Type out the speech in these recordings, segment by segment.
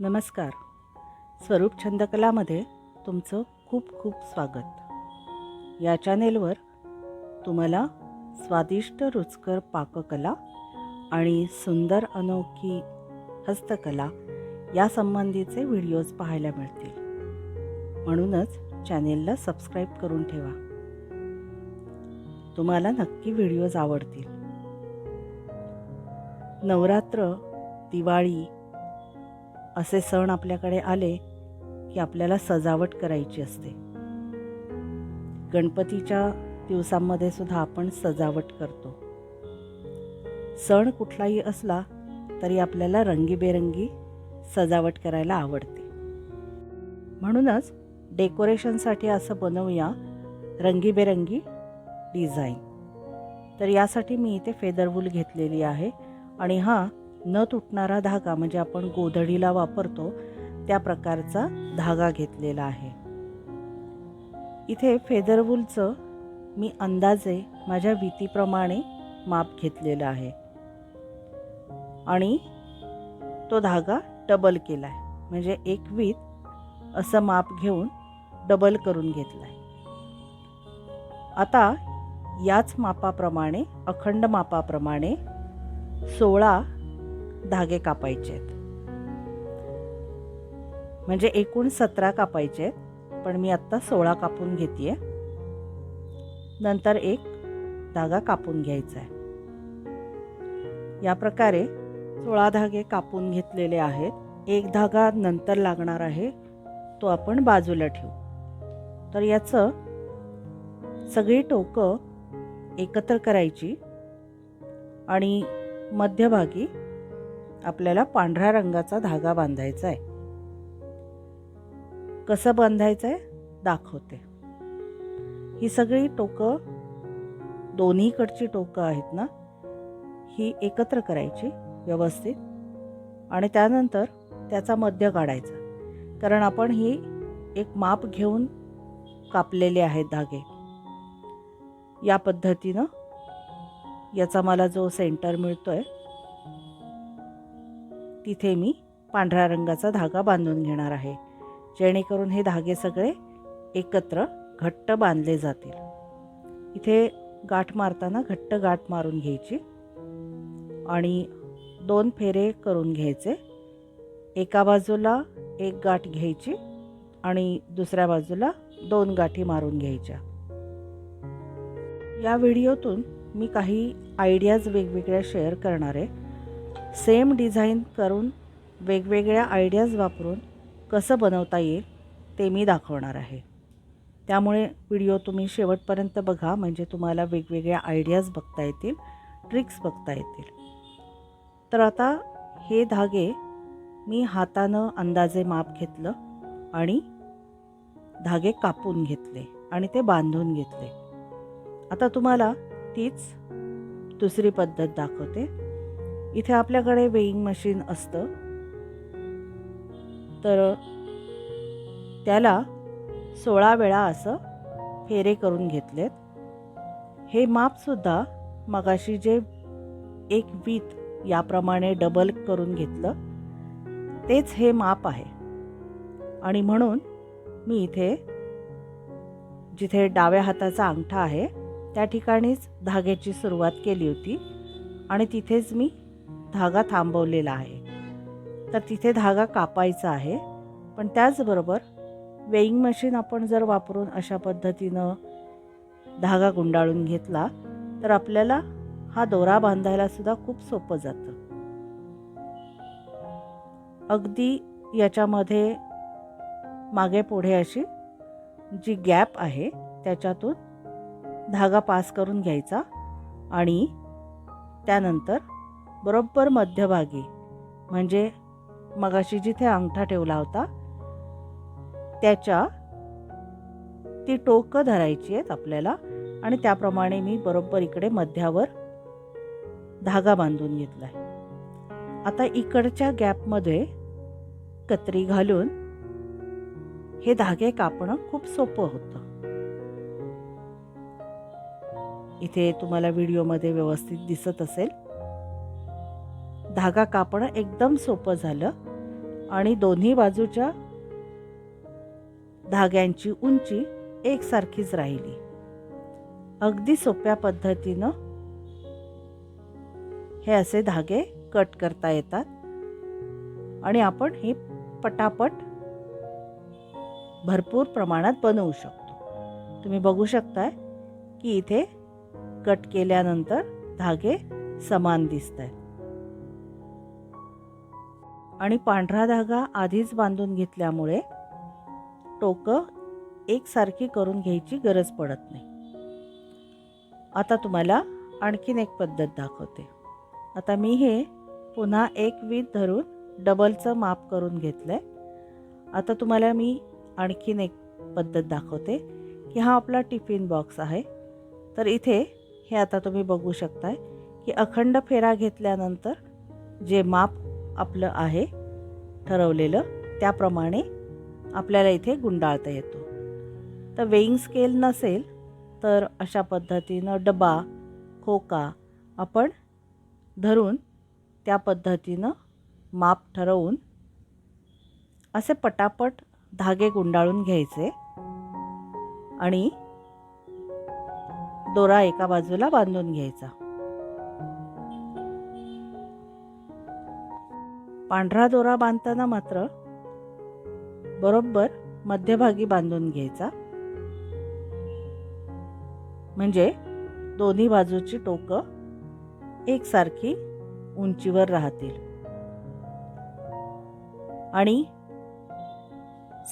नमस्कार. स्वरूप छंदकलामध्ये तुमचं खूप खूप स्वागत. या चॅनेलवर तुम्हाला स्वादिष्ट रुचकर पाककला आणि सुंदर अनोखी हस्तकला या संबंधीचे व्हिडिओज पाहायला मिळतील. म्हणूनच चॅनेलला सबस्क्राईब करून ठेवा. तुम्हाला नक्की व्हिडिओज आवडतील. नवरात्र दिवाळी असे सण आपल्याकडे आले की आपल्याला सजावट करायची असते. गणपतीच्या दिवसांमध्ये सुद्धा आपण सजावट करतो. सण कुठलाही असला तरी आपल्याला रंगीबेरंगी सजावट करायला आवडते. म्हणूनच डेकोरेशनसाठी असं बनवूया रंगीबेरंगी डिझाईन. तर यासाठी मी इथे फेदरवूल घेतलेली आहे आणि हा न तुटणारा धागा म्हणजे आपण गोधडीला वापरतो त्या प्रकारचा धागा घेतलेला आहे. इथे फेदरवूलचं मी अंदाजे माझ्या भीतीप्रमाणे माप घेतलेलं आहे. आणि तो धागा डबल केला आहे म्हणजे एक वीत असं माप घेऊन डबल करून घेतला आहे आता याच मापाप्रमाणे अखंड मापाप्रमाणे सोळा धागे कापायचे आहेत. म्हणजे एकूण सतरा कापायचे आहेत पण मी आत्ता सोळा कापून घेते नंतर एक धागा कापून घ्यायचा आहे. या प्रकारे सोळा धागे कापून घेतलेले आहेत. एक धागा नंतर लागणार आहे तो आपण बाजूला ठेवू. तर याचं सगळी टोकं एकत्र करायची आणि मध्यभागी आपल्याला पांढऱ्या रंगाचा धागा बांधायचा आहे. कसं बांधायचं आहे? दाखवते. ही सगळी टोकं दोन्हीकडची टोकं आहेत ना? ही एकत्र करायची व्यवस्थित. आणि त्यानंतर त्याचा मध्य काढायचा. कारण आपण ही एक माप घेऊन कापलेले आहेत धागे. या पद्धतीनं याचा मला जो सेंटर मिळतो आहे तिथे मी पांढऱ्या रंगाचा धागा बांधून घेणार आहे. जेणेकरून हे धागे सगळे एकत्र घट्ट बांधले जातील. इथे गाठ मारताना घट्ट गाठ मारून घ्यायची आणि दोन फेरे करून घ्यायचे. एका बाजूला एक गाठ घ्यायची आणि दुसऱ्या बाजूला दोन गाठी मारून घ्यायच्या. या व्हिडिओतून मी काही आयडियाज वेगवेगळ्या शेअर करणार आहे. सेम डिझाईन करून वेगवेगळ्या आयडियाज वापरून कसं बनवता येईल ते मी दाखवणार आहे. त्यामुळे व्हिडिओ तुम्ही शेवटपर्यंत बघा म्हणजे तुम्हाला वेगवेगळ्या आयडियाज बघता येतील ट्रिक्स बघता येतील. तर आता हे धागे मी हातानं अंदाजे माप घेतलं आणि धागे कापून घेतले आणि ते बांधून घेतले. आता तुम्हाला तीच दुसरी पद्धत दाखवते. इथे आपल्याकडे वेईंग मशीन असतं. तर त्याला सोळा वेळा असं फेरे करून घेतलेत. हे मापसुद्धा मगाशी जे एक वीत याप्रमाणे डबल करून घेतलं तेच हे माप आहे. आणि म्हणून मी इथे जिथे डाव्या हाताचा अंगठा आहे त्या ठिकाणीच धाग्याची सुरुवात केली होती आणि तिथेच मी धागा थांबवलेला आहे. तर तिथे धागा कापायचा आहे. पण त्याचबरोबर वेईंग मशीन आपण जर वापरून अशा पद्धतीनं धागा गुंडाळून घेतला तर आपल्याला हा दोरा बांधायला सुद्धा खूप सोपं जातं. अगदी याच्यामध्ये मागे पुढे अशी जी गॅप आहे त्याच्यातून धागा पास करून घ्यायचा आणि त्यानंतर बरोबर मध्यभागी. म्हणजे मगाशी जिथे अंगठा ठेवला होता त्याच्या ती टोकं धरायची आहेत आपल्याला आणि त्याप्रमाणे मी बरोबर इकडे मध्यावर धागा बांधून घेतला आहे आता इकडच्या गॅपमध्ये कत्री घालून हे धागे कापणं खूप सोपं होतं. इथे तुम्हाला व्हिडिओमध्ये व्यवस्थित दिसत असेल. धागा कापणं एकदम सोपं झालं. आणि दोन्ही बाजूच्या धाग्यांची उंची एकसारखीच राहिली. अगदी सोप्या पद्धतीनं हे असे धागे कट करता येतात. आणि आपण हे पटापट भरपूर प्रमाणात बनवू शकतो. तुम्ही बघू शकताय की इथे कट केल्यानंतर धागे समान दिसत आहेत आणि पांढरा धागा आधीच बांधून घेतल्यामुळे टोकं एकसारखी करून घ्यायची गरज पडत नाही. आता तुम्हाला आणखीन एक पद्धत दाखवते. आता मी हे पुन्हा एक वीज धरून डबलचं माप करून घेतलं आहे आता तुम्हाला मी आणखीन एक पद्धत दाखवते की हा आपला टिफिन बॉक्स आहे. तर इथे हे आता तुम्ही बघू शकताय की अखंड फेरा घेतल्यानंतर जे माप आपलं आहे ठरवलेलं त्याप्रमाणे आपल्याला इथे गुंडाळता येतो. तर वेईंग स्केल नसेल तर अशा पद्धतीनं डबा खोका आपण धरून त्या पद्धतीनं माप ठरवून असे पटापट धागे गुंडाळून घ्यायचे आणि दोरा एका बाजूला बांधून घ्यायचा. पांढरा दोरा बांधताना मात्र बरोबर मध्यभागी बांधून घ्यायचा. म्हणजे दोन्ही बाजूची टोकं एकसारखी उंचीवर राहतील. आणि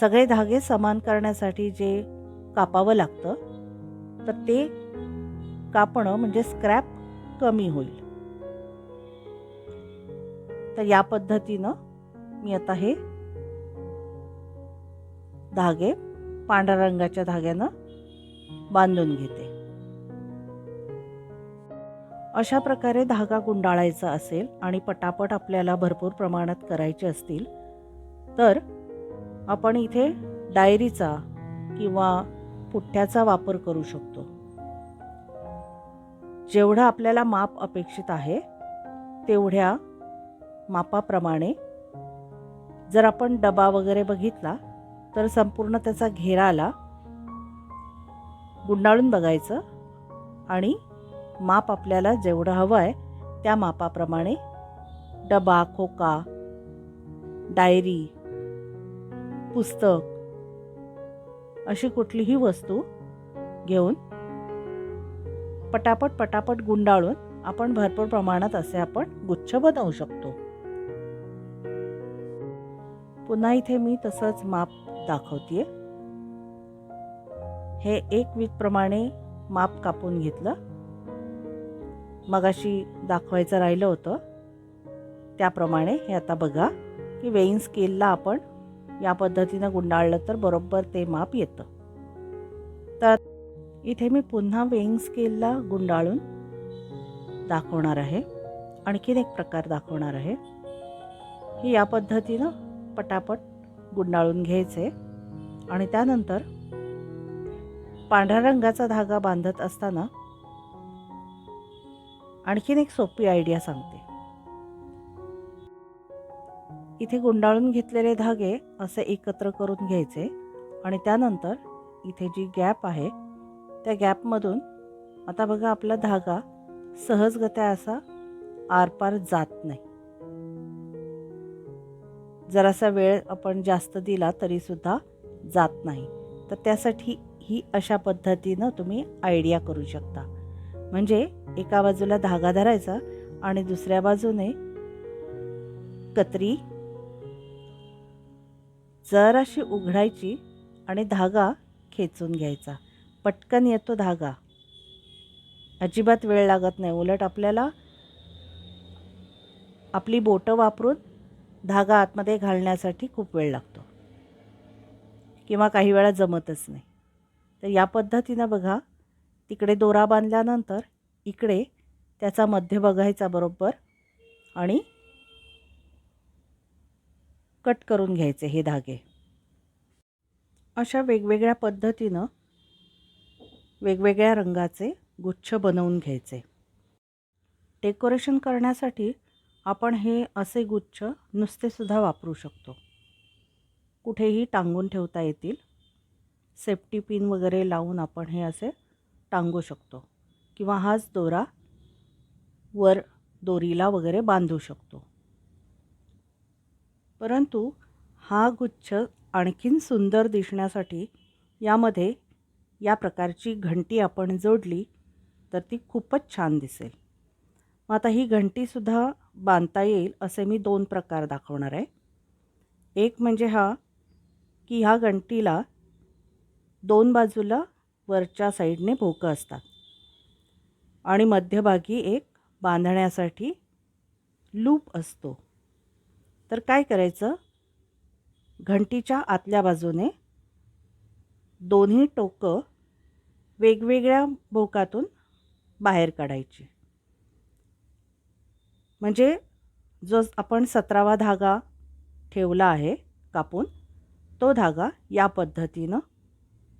सगळे धागे समान करण्यासाठी जे कापावं लागतं तर ते कापणं म्हणजे स्क्रॅप कमी होईल. तर या पद्धतीनं मी आता हे धागे पांढऱ्या रंगाच्या धाग्यानं बांधून घेते. अशा प्रकारे धागा गुंडाळायचा असेल आणि पटापट आपल्याला भरपूर प्रमाणात करायचे असतील तर आपण इथे डायरीचा किंवा पुठ्ठ्याचा वापर करू शकतो. जेवढं आपल्याला माप अपेक्षित आहे तेवढ्या मापाप्रमाणे. जर आपण डबा वगैरे बघितला तर संपूर्ण त्याचा घेरा आला. गुंडाळून बघायचं. आणि माप आपल्याला जेवढं हवं आहे त्या मापाप्रमाणे. डबा खोका डायरी पुस्तक अशी कुठलीही वस्तू घेऊन पटापट पटापट गुंडाळून आपण भरपूर प्रमाणात असे आपण गुच्छ बनवू शकतो. पुन्हा इथे मी तसंच माप दाखवते हे एक वीत प्रमाणे माप कापून घेतलं. मगाशी दाखवायचं राहिलं होतं. त्याप्रमाणे हे आता बघा की वेईन स्केलला आपण या पद्धतीनं गुंडाळलं तर बरोबर ते माप येतं. तर इथे मी पुन्हा वेईंग स्केलला गुंडाळून दाखवणार आहे. आणखीन एक प्रकार दाखवणार आहे. की या पद्धतीनं पटापट गुंडाळून घ्यायचे आणि त्यानंतर पांढऱ्या रंगाचा धागा बांधत असताना आणखीन एक सोपी आयडिया सांगते. इथे गुंडाळून घेतलेले धागे असे एकत्र करून घ्यायचे आणि त्यानंतर इथे जी गॅप आहे त्या गॅपमधून आता बघा आपला धागा सहजगत्या असा आरपार जात नाही. जरासा वेळ आपण जास्त दिला तरीसुद्धा जात नाही. तर त्यासाठी ही अशा पद्धतीनं तुम्ही आयडिया करू शकता. म्हणजे एका बाजूला धागा धरायचा आणि दुसऱ्या बाजूने कत्री जराशी उघडायची आणि धागा खेचून घ्यायचा. पटकन येतो धागा. अजिबात वेळ लागत नाही. उलट आपल्याला आपली बोटं वापरून धागा आतमध्ये घालण्यासाठी खूप वेळ लागतो. किंवा काही वेळा जमतच नाही. तर या पद्धतीनं बघा तिकडे दोरा बांधल्यानंतर इकडे त्याचा मध्य बघायचा बरोबर आणि कट करून घ्यायचे हे धागे. अशा वेगवेगळ्या पद्धतीनं वेगवेगळ्या रंगाचे गुच्छ बनवून घ्यायचे. डेकोरेशन करण्यासाठी आपण हे असे गुच्छ नुसतेसुद्धा वापरू शकतो. कुठेही टांगून ठेवता येतील. सेफ्टी पिन वगैरे लावून आपण हे असे टांगू शकतो. किंवा हाच दोरा वर दोरीला वगैरे बांधू शकतो. परंतु हा गुच्छ आणखीन सुंदर दिसण्यासाठी यामध्ये या प्रकारची घंटी आपण जोडली तर ती खूपच छान दिसेल. मग आता ही घंटीसुद्धा बांधता येईल असे मी दोन प्रकार दाखवणार आहे. एक म्हणजे हा की ह्या घंटीला दोन बाजूला वरच्या साईडने भोकं असतात. आणि मध्यभागी एक बांधण्यासाठी लूप असतो. तर काय करायचं? घंटीच्या आतल्या बाजूने दोन्ही टोकं वेगवेगळ्या भोकातून बाहेर काढायची. म्हणजे जो आपण सतरावा धागा ठेवला आहे कापून तो धागा या पद्धतीनं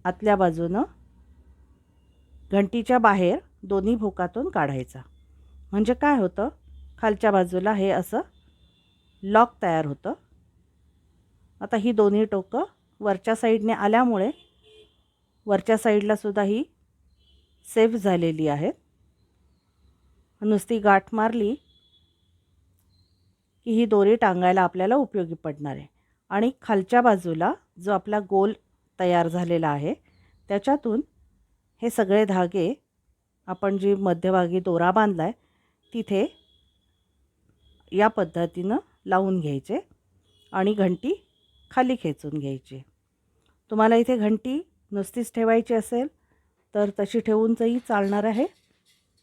आतल्या बाजूनं घंटीच्या बाहेर दोन्ही भोकातून काढायचा. म्हणजे काय होतं? खालच्या बाजूला हे असं लॉक तयार होतं. आता ही दोन्ही टोकं वरच्या साईडने आल्यामुळे वरच्या साईडला सुद्धा ही सेफ झालेली आहेत. नुसती गाठ मारली की ही दोरी टांगायला आपल्याला उपयोगी पडणार आहे. आणि खालच्या बाजूला जो आपला गोल तयार झालेला आहे त्याच्यातून हे सगळे धागे आपण जी मध्यभागी दोरा बांधला आहे तिथे या पद्धतीनं लावून घ्यायचे आणि घंटी खाली खेचून घ्यायची. तुम्हाला इथे घंटी नुसतीच ठेवायची असेल तर तशी ठेवूनचही चालणार आहे.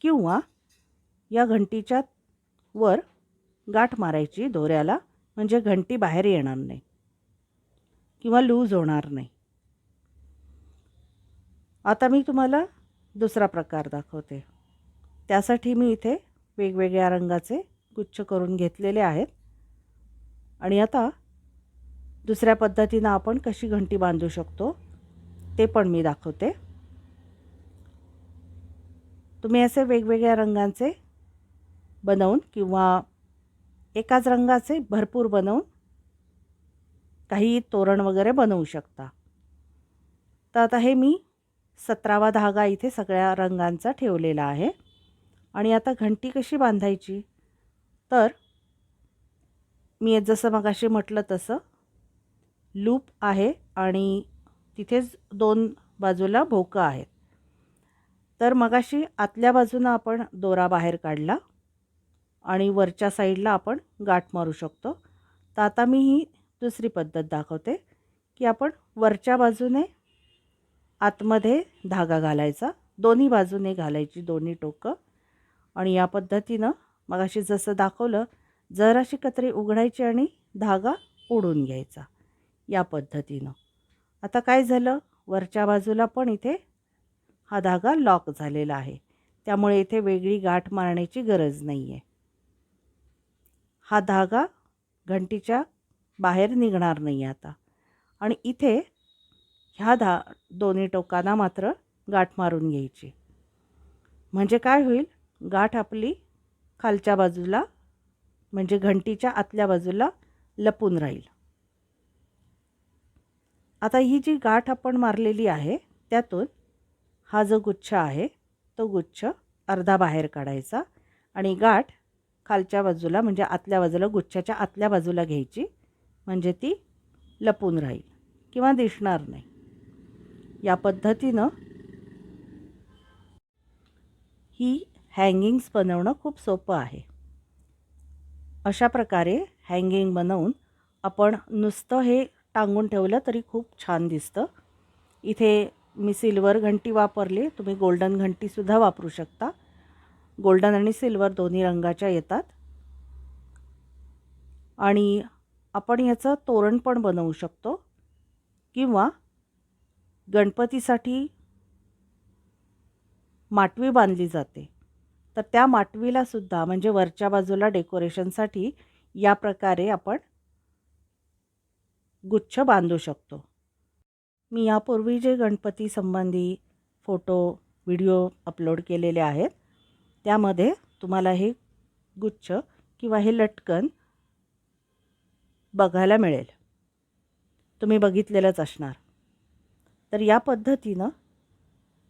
किंवा या घंटीच्या वर गाठ मारायची दोऱ्याला म्हणजे घंटी बाहेर येणार नाही. किंवा लूज होणार नाही. आता मी तुम्हाला दुसरा प्रकार दाखवते. त्यासाठी मी इथे वेगवेगळ्या रंगाचे गुच्छ करून घेतलेले आहेत. आणि आता दुसऱ्या पद्धतीनं आपण कशी घंटी बांधू शकतो ते पण मी दाखवते. तुम्ही असे वेगवेगळ्या रंगांचे बनवून किंवा एकाच रंगाचे भरपूर बनवून काही तोरण वगैरे बनवू शकता. तर आता हे मी सतरावा धागा इथे सगळ्या रंगांचा ठेवलेला आहे. आणि आता घंटी कशी बांधायची? तर मी जसं मगाशी म्हटलं तसं लूप आहे आणि तिथेच दोन बाजूला भोकं आहेत. तर मगाशी आतल्या बाजूनं आपण दोरा बाहेर काढला. आणि वरच्या साईडला आपण गाठ मारू शकतो. तर आता मी ही दुसरी पद्धत दाखवते की आपण वरच्या बाजूने आतमध्ये धागा घालायचा. दोन्ही बाजूने घालायची दोन्ही टोकं. आणि या पद्धतीनं मगाशी जसं दाखवलं जराशी कत्री उघडायची आणि धागा ओढून घ्यायचा या पद्धतीनं. आता काय झालं? वरच्या बाजूला पण इथे हा धागा लॉक झालेला आहे. त्यामुळे इथे वेगळी गाठ मारण्याची गरज नाही आहे हा धागा घंटीच्या बाहेर निघणार नाही आता. आणि इथे ह्या धा दोन्ही टोकांना मात्र गाठ मारून घ्यायची. म्हणजे काय होईल? गाठ आपली खालच्या बाजूला म्हणजे घंटीच्या आतल्या बाजूला लपून राहील. आता ही जी गाठ आपण मारलेली आहे त्यातून हा जो गुच्छ आहे तो गुच्छ अर्धा बाहेर काढायचा आणि गाठ खालच्या बाजूला म्हणजे आतल्या बाजूला गुच्छाच्या आतल्या बाजूला घ्यायची. म्हणजे ती लपून राहील किंवा दिसणार नाही. या पद्धतीनं ही हँगिंग्स बनवणं खूप सोपं आहे. अशा प्रकारे हँगिंग बनवून आपण नुसतं हे टांगून ठेवलं तरी खूप छान दिसतं. इथे मी सिल्वर घंटी वापरली तुम्ही गोल्डन घंटीसुद्धा वापरू शकता. गोल्डन आणि सिल्वर दोन्ही रंगाच्या येतात. आणि आपण याचं तोरण पण बनवू शकतो. किंवा गणपतीसाठी माटवी बांधली जाते. तर त्या माटवीला सुद्धा म्हणजे वरच्या बाजूला डेकोरेशनसाठी या प्रकारे आपण गुच्छ बांधू शकतो. मी यापूर्वी जे गणपती संबंधी फोटो व्हिडिओ अपलोड केलेले आहेत त्यामध्ये तुम्हाला हे गुच्छ किंवा हे लटकन बघायला मिळेल. तुम्ही बघितलेलंच असणार. तर या पद्धतीनं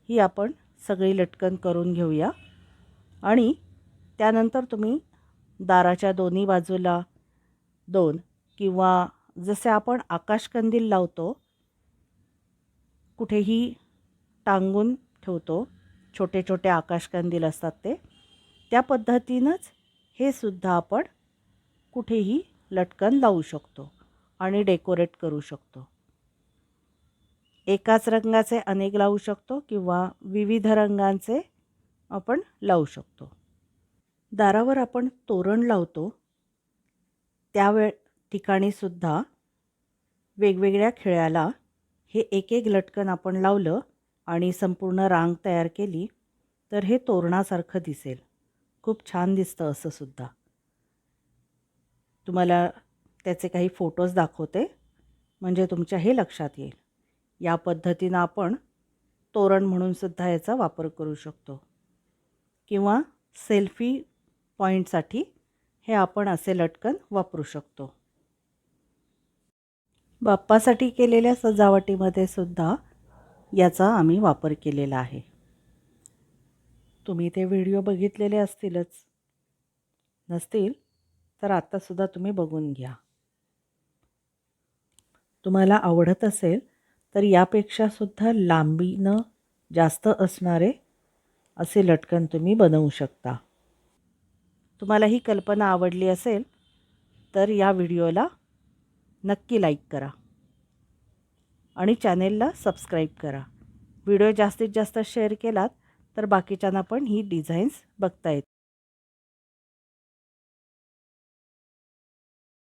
ही आपण सगळी लटकन करून घेऊया आणि त्यानंतर तुम्ही दाराच्या दोन्ही बाजूला दोन किंवा जसे आपण आकाशकंदील लावतो कुठेही टांगून ठेवतो छोटे छोटे आकाशकंदील असतात ते. त्या पद्धतीनंच हे सुद्धा आपण कुठेही लटकन लावू शकतो आणि डेकोरेट करू शकतो. एकाच रंगाचे अनेक लावू शकतो किंवा विविध रंगांचे आपण लावू शकतो. दारावर आपण तोरण लावतो. त्यावेळ ठिकाणीसुद्धा वेगवेगळ्या खिळ्याला हे एक एक लटकन आपण लावलं आणि संपूर्ण रांग तयार केली तर हे तोरणासारखं दिसेल. खूप छान दिसतं असं सुद्धा. तुम्हाला त्याचे काही फोटोज दाखवते म्हणजे तुमच्या हे लक्षात येईल. या पद्धतीनं आपण तोरण म्हणून सुद्धा याचा वापर करू शकतो. किंवा सेल्फी पॉईंटसाठी हे आपण असे लटकन वापरू शकतो. बाप्पासाठी केलेल्या सजावटीमध्ये सुद्धा याचा आम्ही वापर केलेला आहे. तुम्ही ते व्हिडिओ बघितलेले असतीलच. नसतील तर आत्तासुद्धा तुम्ही बघून घ्या. तुम्हाला आवडत असेल तर यापेक्षासुद्धा लांबीनं जास्त असणारे असे लटकन तुम्ही बनवू शकता. तुम्हाला ही कल्पना आवडली असेल तर या व्हिडिओला नक्की लाईक करा. आणि चॅनेलला सबस्क्राईब करा. व्हिडिओ जास्तीत जास्त शेअर केलात तर बाकीच्यांना पण ही डिझाईन्स बघता येत